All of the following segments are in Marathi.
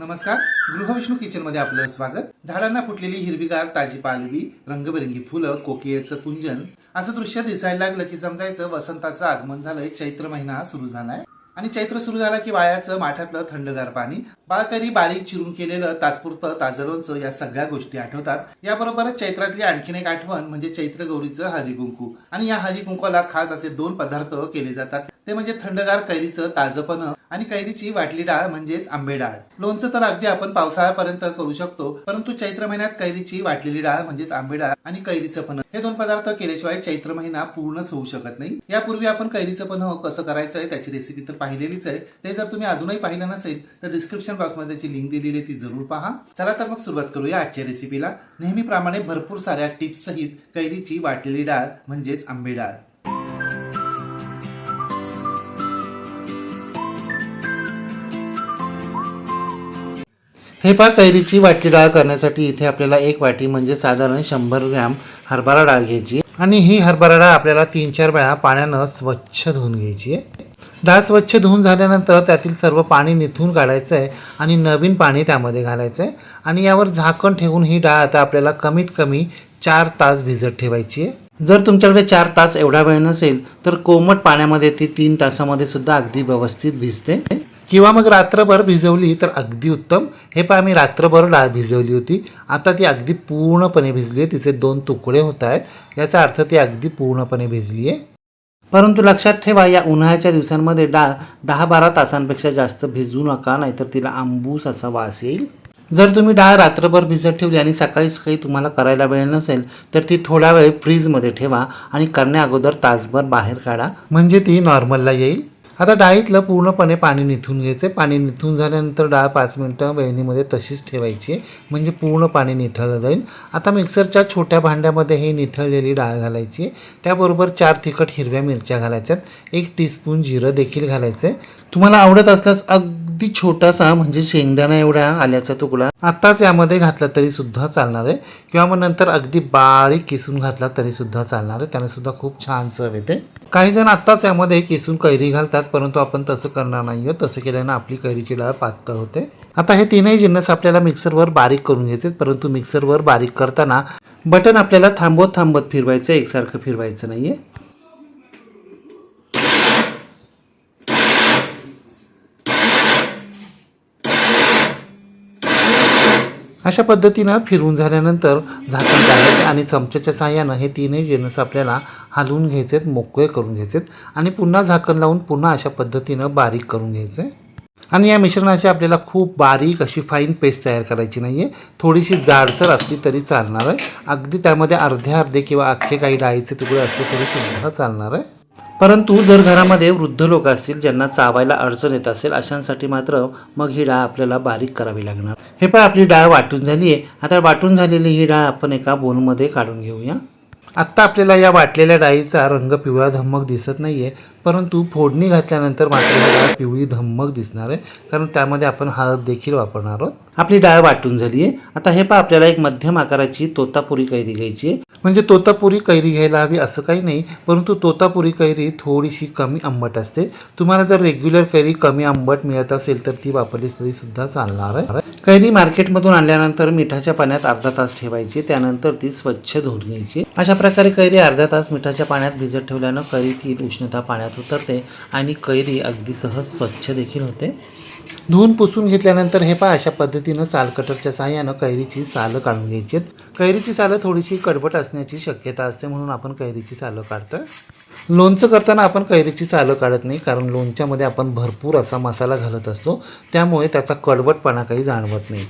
नमस्कार. गृहविष्णू किचनमध्ये आपलं स्वागत. झाडांना फुटलेली हिरवीगार ताजी पालवी रंगबेरंगी फुलं कोकियेचं कुंजन असं दृश्य दिसायला लागलं की समजायचं वसंताचं आगमन झालंय चैत्र महिना सुरू झालाय. आणि चैत्र सुरू झाला की वायाचं माठातलं थंडगार पाणी बाळकरी बारीक चिरून केलेलं तात्पुरतं ताजं या सगळ्या गोष्टी आठवतात. याबरोबरच चैत्रातली आणखीन एक आठवण म्हणजे चैत्र गौरीचं हळदी कुंकू आणि या हळदी कुंकूला खास असे दोन पदार्थ केले जातात. ते म्हणजे थंडगार कैरीचं ताजपण आणि कैरीची वाटली डाळ म्हणजेच आंबे डाळ. लोणचं तर अगदी आपण पावसाळ्यापर्यंत करू शकतो परंतु चैत्र महिन्यात कैरीची वाटलेली डाळ म्हणजेच आंबे डाळ आणि कैरीचं पण. हे दोन पदार्थ केल्याशिवाय चैत्र महिना पूर्णच होऊ शकत नाही. यापूर्वी आपण कैरीचं पण कसं करायचं आहे त्याची रेसिपी तर पाहिलेलीच आहे. ते जर तुम्ही अजूनही पाहिलं नसेल तर डिस्क्रिप्शन बॉक्समध्ये त्याची लिंक दिलेली आहे ती जरूर पहा. चला तर मग सुरुवात करूया आजच्या रेसिपीला नेहमीप्रमाणे भरपूर साऱ्या टिप्स सहित कैरीची वाटलेली डाळ म्हणजेच आंबे डाळ. हे पहा कैरीची वाटी डाळ करण्यासाठी इथे आपल्याला एक वाटी म्हणजे साधारण शंभर ग्रॅम हरभरा डाळ घ्यायची आणि ही हरभरा डाळ आपल्याला तीन चार वेळा पाण्यानं स्वच्छ धुवून घ्यायची आहे. डाळ स्वच्छ धुवून झाल्यानंतर त्यातील सर्व पाणी निथून काढायचं आहे आणि नवीन पाणी त्यामध्ये घालायचं आहे. आणि यावर झाकण ठेवून ही डाळ आता आपल्याला कमीत कमी चार तास भिजत ठेवायची आहे. जर तुमच्याकडे चार तास एवढा वेळ नसेल तर कोमट पाण्यामध्ये ती तीन तासामध्ये सुद्धा अगदी व्यवस्थित भिजते. किंवा मग रात्रभर भिजवली तर अगदी उत्तम. हे पहा मी रात्रभर डाळ भिजवली होती. आता ती अगदी पूर्णपणे भिजली आहे. तिचे दोन तुकडे होत आहेत. याचा अर्थ ती अगदी पूर्णपणे भिजली आहे. परंतु लक्षात ठेवा या उन्हाळ्याच्या दिवसांमध्ये डाळ दहा बारा तासांपेक्षा जास्त भिजू नका नाहीतर तिला आंबूस असा वास येईल. जर तुम्ही डाळ रात्रभर भिजत ठेवली आणि सकाळी सकाळी तुम्हाला करायला वेळ नसेल तर ती थोडा वेळ फ्रीजमध्ये ठेवा आणि करण्या अगोदर तासभर बाहेर काढा. म्हणजे ती नॉर्मलला येईल. आता डाळीतलं पूर्णपणे पाणी निथून घ्यायचं आहे. पाणी निथून झाल्यानंतर डाळ पाच मिनटं वेळणीमध्ये तशीच ठेवायची आहे. म्हणजे पूर्ण पाणी निथळलं जाईल. आता मिक्सरच्या छोट्या भांड्यामध्ये हे निथळलेली डाळ घालायची आहे. त्याबरोबर चार तिखट हिरव्या मिरच्या घालायच्यात एक टीस्पून जिरं देखील घालायचं आहे. तुम्हाला आवडत असल्यास अगदी छोटासा म्हणजे शेंगदाणा एवढा आल्याचा तुकडा आत्ताच यामध्ये घातलं तरी सुद्धा चालणार आहे. किंवा मग नंतर अगदी बारीक किसून घातला तरी सुद्धा चालणार आहे. त्याने सुद्धा खूप छान चव येते. काही जण आत्ताच यामध्ये किसून कैरी घालतात परंतु आपण तसं करणार नाही आहोत तसं केल्यानं आपली कैरीची डाळ पातळ होते. आता हे तीनही जिन्नस आपल्याला मिक्सरवर बारीक करून घ्यायचे परंतु मिक्सरवर बारीक करताना बटन आपल्याला थांबवत थांबवत फिरवायचं एकसारखं फिरवायचं नाहीये. अशा पद्धतीनं फिरून झाल्यानंतर झाकण टाकायचं आणि चमच्याच्या साह्यानं हे तीनही जिन्नस आपल्याला हलवून आहेत मोकळे करून घ्यायचे आहेत आणि पुन्हा झाकण लावून पुन्हा अशा पद्धतीनं बारीक करून घ्यायचं. आहे आणि या मिश्रणाची आपल्याला खूप बारीक अशी फाईन पेस्ट तयार करायची नाही आहे थोडीशी जाडसर असली तरी चालणार आहे. अगदी त्यामध्ये अर्धे अर्धे किंवा अख्खे काही डाळीचे तुकडे असले तरी सुद्धा चालणार आहे. परंतु जर घरामध्ये वृद्ध लोक असतील ज्यांना चावायला अडचण येत असेल अशांसाठी मात्र मग ही डाळ आपल्याला बारीक करावी लागणार. हे पण आपली डाळ वाटून झाली आहे. आता वाटून झालेली ही डाळ आपण एका बोलमध्ये काढून घेऊया. आत्ता आपल्याला या वाटलेल्या डाळीचा रंग पिवळा धम्मक दिसत नाही आहे परंतु फोडणी घातल्यानंतर मात्र डाळ पिवळी धम्मक दिसणार आहे कारण त्यामध्ये आपण हळद देखील वापरणार आहोत. आपली डाळ वाटून झाली आहे. आता हे पहा आपल्याला एक मध्यम आकाराची तोतापुरी कैरी घ्यायची आहे. म्हणजे तोतापुरी कैरी घ्यायला हवी असं काही नाही परंतु तोतापुरी कैरी थोडीशी कमी आंबट असते. तुम्हाला जर रेग्युलर कैरी कमी आंबट मिळत असेल तर ती वापरली तरी सुद्धा चालणार आहे. कैरी मार्केटमधून आणल्यानंतर मिठाच्या पाण्यात अर्धा तास ठेवायची त्यानंतर ती स्वच्छ धुवून घ्यायची. अशा प्रकारे कैरी अर्धा तास मिठाच्या पाण्यात भिजत ठेवल्यानं कैरीतील उष्णता पाण्यात उतरते आणि कैरी अगदी सहज स्वच्छ देखील होते. धुवून पुसून घेतल्यानंतर हे पहा अशा पद्धतीनं साल कटरच्या साहाय्यानं कैरीची सालं काढून घ्यायची आहेत कैरीची सालं थोडीशी कडबट असण्याची शक्यता असते म्हणून आपण कैरीची सालं काढतो लोणचं करताना आपण कैरीची सालं काढत नाही कारण लोणच्यामध्ये आपण भरपूर असा मसाला घालत असतो. त्यामुळे त्याचा कडवटपणा काही जाणवत नाही.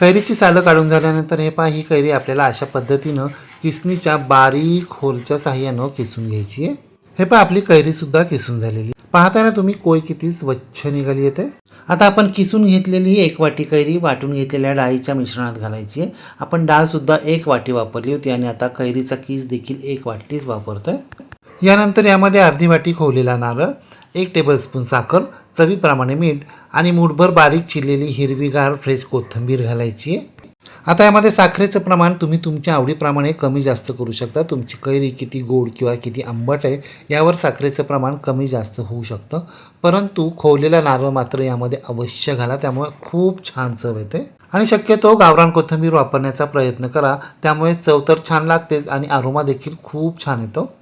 कैरीची सालं काढून झाल्यानंतर हे पहा ही कैरी आपल्याला अशा पद्धतीनं किसणीच्या बारीक होलच्या साहाय्यानं किसून घ्यायची आहे. हे पहा आपली कैरीसुद्धा किसून झालेली पाहताना तुम्ही कोय किती स्वच्छ निघाली येते. आता आपण किसून घेतलेली एक वाटी कैरी वाटून घेतलेल्या डाळीच्या मिश्रणात घालायची आहे. आपण डाळसुद्धा एक वाटी वापरली होती आणि आता कैरीचा किस देखील एक वाटीच वापरतो आहे यानंतर यामध्ये अर्धी वाटी खोवलेला नारळ एक टेबलस्पून साखर चवीप्रमाणे मीठ आणि मूठभर बारीक चिरलेली हिरवीगार फ्रेश कोथिंबीर घालायची आहे. आता यामध्ये साखरेचं प्रमाण तुम्ही तुमच्या आवडीप्रमाणे कमी जास्त करू शकता. तुमची कैरी किती गोड किंवा किती आंबट आहे यावर साखरेचं प्रमाण कमी जास्त होऊ शकतं. परंतु खोवलेला नारळ मात्र यामध्ये अवश्य घाला त्यामुळे खूप छान चव येते. आणि शक्यतो गावरान कोथिंबीर वापरण्याचा प्रयत्न करा त्यामुळे चव तर छान लागतेच आणि आरोमा देखील खूप छान येतो.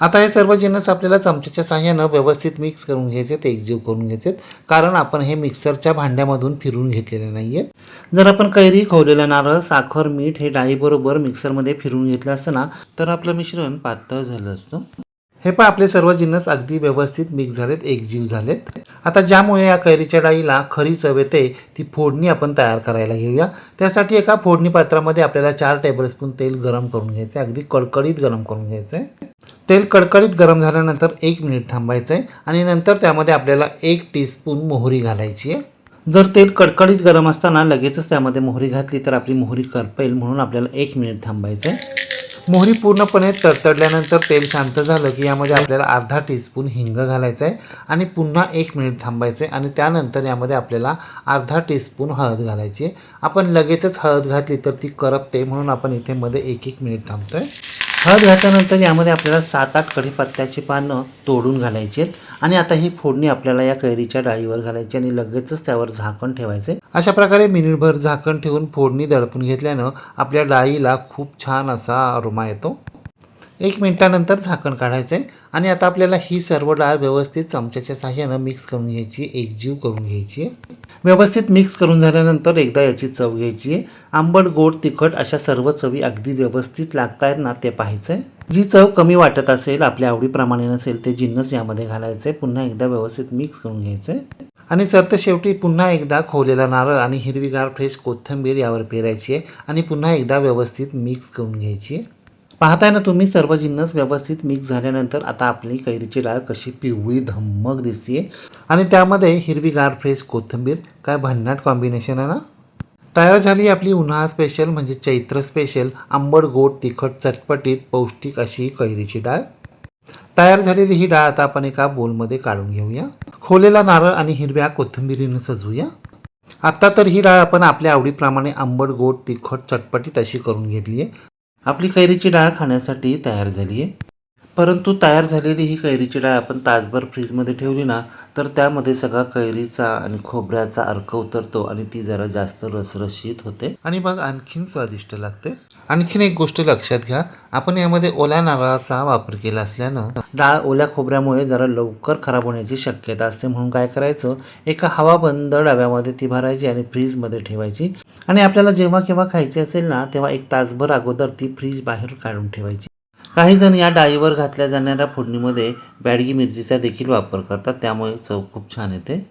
आता हे सर्व जिन्नस आपल्याला चमच्याच्या साह्यानं व्यवस्थित मिक्स करून घ्यायचे ते एकजीव करून घ्यायचे कारण आपण हे मिक्सरच्या भांड्यामधून फिरून घेतलेले नाही आहेत जर आपण कैरी खवलेलं नारळ साखर मीठ हे डाळीबरोबर मिक्सरमध्ये फिरून घेतलं असतं ना तर आपलं मिश्रण पातळ झालं असतं. हे पण आपले सर्व जिन्नस अगदी व्यवस्थित मिक्स झालेत एकजीव झालेत. आता ज्यामुळे या कैरीच्या डाळीला खरी चव येते ती फोडणी आपण तयार करायला घेऊया. त्यासाठी एका फोडणी पात्रामध्ये आपल्याला चार टेबलस्पून तेल गरम करून घ्यायचं आहे अगदी कडकडीत गरम करून घ्यायचं आहे तेल कडकडीत गरम झाल्यानंतर एक मिनिट थांबायचं आहे आणि नंतर त्यामध्ये आपल्याला एक टीस्पून मोहरी घालायची आहे. जर तेल कडकडीत गरम असताना लगेचच त्यामध्ये मोहरी घातली तर आपली मोहरी करपेल म्हणून आपल्याला एक मिनिट थांबायचं आहे मोहरी पूर्णपणे तडतडल्यानंतर तेल शांत झालं की यामध्ये आपल्याला अर्धा टीस्पून हिंग घालायचं आहे आणि पुन्हा एक मिनिट थांबायचं आहे आणि त्यानंतर यामध्ये आपल्याला अर्धा टीस्पून हळद घालायची आहे आपण लगेचच हळद घातली तर ती करपते म्हणून आपण इथे मध्ये एक एक मिनिट थांबतो आहे हळद घातल्यानंतर यामध्ये आपल्याला सात आठ कढीपत्त्याची पानं तोडून घालायची आहेत. आणि आता ही फोडणी आपल्याला या कैरीच्या डाळीवर घालायची आणि लगेचच त्यावर झाकण ठेवायचे. अशा प्रकारे मिनिटभर झाकण ठेवून फोडणी दडपून घेतल्यानं आपल्या डाळीला खूप छान असा अरोमा येतो. एक मिनिटानंतर झाकण काढायचं. आहे आणि आता आपल्याला ही सर्व डाळ व्यवस्थित चमच्याच्या साह्यानं मिक्स करून घ्यायची एकजीव करून घ्यायची. आहे व्यवस्थित मिक्स करून झाल्यानंतर एकदा याची चव घ्यायची आहे. आंबट गोड तिखट अशा सर्व चवी अगदी व्यवस्थित लागतायत ना ते पाहायचं आहे. जी चव कमी वाटत असेल आपल्या आवडीप्रमाणे नसेल ते जिन्नस यामध्ये घालायचं आहे पुन्हा एकदा व्यवस्थित मिक्स करून घ्यायचं आहे. आणि सरते शेवटी पुन्हा एकदा खोवलेला नारळ आणि हिरवीगार फ्रेश कोथिंबीर यावर पेरायची आहे. आणि पुन्हा एकदा व्यवस्थित मिक्स करून घ्यायची आहे. पाहताय ना तुम्ही सर्व जिन्नस व्यवस्थित मिक्स झाल्यानंतर आता आपली कैरीची डाळ कशी पिवळी धम्मक दिसते आणि त्यामध्ये हिरवीगार फ्रेश कोथिंबीर काय भन्नाट कॉम्बिनेशन आहे ना? तयार झाली आपली उन्हाळा स्पेशल म्हणजे चैत्र स्पेशल आंबट गोड तिखट चटपटीत पौष्टिक अशी कैरीची डाळ. तयार झालेली ही डाळ आता आपण एका बोलमध्ये काढून घेऊया. खोलेला नारळ आणि हिरव्या कोथिंबिरीनं सजवूया. आत्ता तर ही डाळ आपण आपल्या आवडीप्रमाणे आंबट गोड तिखट चटपटीत अशी करून घेतली आहे आपली कैरीची डाळ खाण्यासाठी तयार झाली आहे परंतु तयार झालेली ही कैरीची डाळ आपण तासभर फ्रीजमध्ये ठेवली ना तर त्यामध्ये सगळा कैरीचा आणि खोबऱ्याचा अर्क उतरतो आणि ती जरा जास्त रसरशीत होते आणि मग आणखीन स्वादिष्ट लागते. आणखीन एक गोष्ट लक्षात घ्या आपण यामध्ये ओल्या नारळाचा वापर केला असल्यानं डाळ ओल्या खोबऱ्यामुळे जरा लवकर खराब होण्याची शक्यता असते. म्हणून काय करायचं एका हवाबंद डब्यामध्ये ती भरायची आणि फ्रीजमध्ये ठेवायची. आणि आपल्याला जेव्हा केव्हा खायची असेल ना तेव्हा एक तासभर अगोदर ती फ्रीज बाहेर काढून ठेवायची. काही जण या डाळीवर घातल्या जाणाऱ्या फोडणीमध्ये बॅडगी मिरचीचा देखील वापर करतात. त्यामुळे चव खूप छान येते.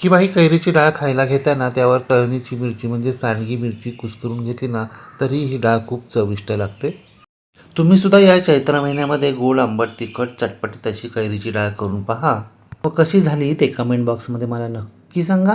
किंवा ही कैरीची डाळ खायला घेताना त्यावर तळणीची मिरची म्हणजे सांडगी मिरची कुस्करून घेतली ना तरी ही डाळ खूप चविष्ट लागते. तुम्ही सुद्धा या चैत्र महिन्यामध्ये गोड आंबट तिखट चटपटीत अशी कैरीची डाळ करून पहा. व कशी झाली ते कमेंट बॉक्समध्ये मला नक्की सांगा.